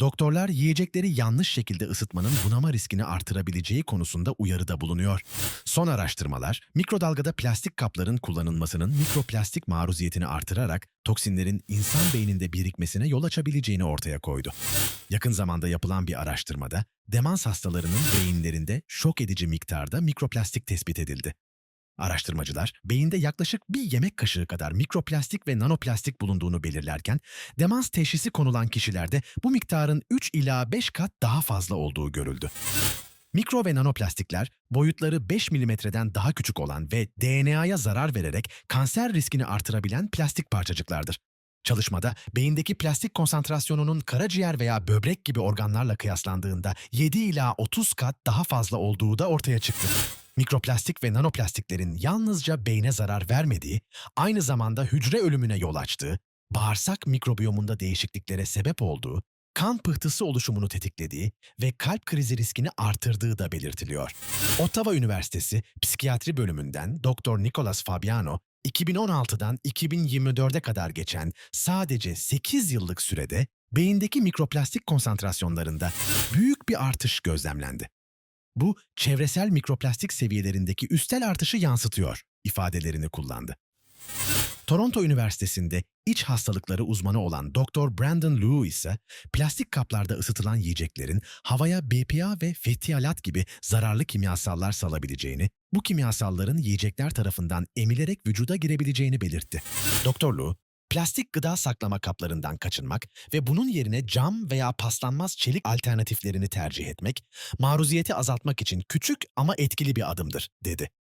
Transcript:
Doktorlar yiyecekleri yanlış şekilde ısıtmanın bunama riskini artırabileceği konusunda uyarıda bulunuyor. Son araştırmalar, mikrodalgada plastik kapların kullanılmasının mikroplastik maruziyetini artırarak toksinlerin insan beyninde birikmesine yol açabileceğini ortaya koydu. Yakın zamanda yapılan bir araştırmada demans hastalarının beyinlerinde şok edici miktarda mikroplastik tespit edildi. Araştırmacılar, beyinde yaklaşık bir yemek kaşığı kadar mikroplastik ve nanoplastik bulunduğunu belirlerken, demans teşhisi konulan kişilerde bu miktarın 3 ila 5 kat daha fazla olduğu görüldü. Mikro ve nanoplastikler boyutları 5 milimetreden daha küçük olan ve DNA'ya zarar vererek kanser riskini artırabilen plastik parçacıklardır. Çalışmada beyindeki plastik konsantrasyonunun karaciğer veya böbrek gibi organlarla kıyaslandığında 7 ila 30 kat daha fazla olduğu da ortaya çıktı. Mikroplastik ve nanoplastiklerin yalnızca beyne zarar vermediği, aynı zamanda hücre ölümüne yol açtığı, bağırsak mikrobiyomunda değişikliklere sebep olduğu, kan pıhtısı oluşumunu tetiklediği ve kalp krizi riskini artırdığı da belirtiliyor. Ottawa Üniversitesi Psikiyatri bölümünden Dr. Nicolas Fabiano, 2016'dan 2024'e kadar geçen sadece 8 yıllık sürede beyindeki mikroplastik konsantrasyonlarında büyük bir artış gözlemlendi. Bu çevresel mikroplastik seviyelerindeki üstel artışı yansıtıyor ifadelerini kullandı. Toronto Üniversitesi'nde iç hastalıkları uzmanı olan Dr. Brandon Liu ise plastik kaplarda ısıtılan yiyeceklerin havaya BPA ve fetialat gibi zararlı kimyasallar salabileceğini, bu kimyasalların yiyecekler tarafından emilerek vücuda girebileceğini belirtti. Dr. Liu, plastik gıda saklama kaplarından kaçınmak ve bunun yerine cam veya paslanmaz çelik alternatiflerini tercih etmek, maruziyeti azaltmak için küçük ama etkili bir adımdır, dedi.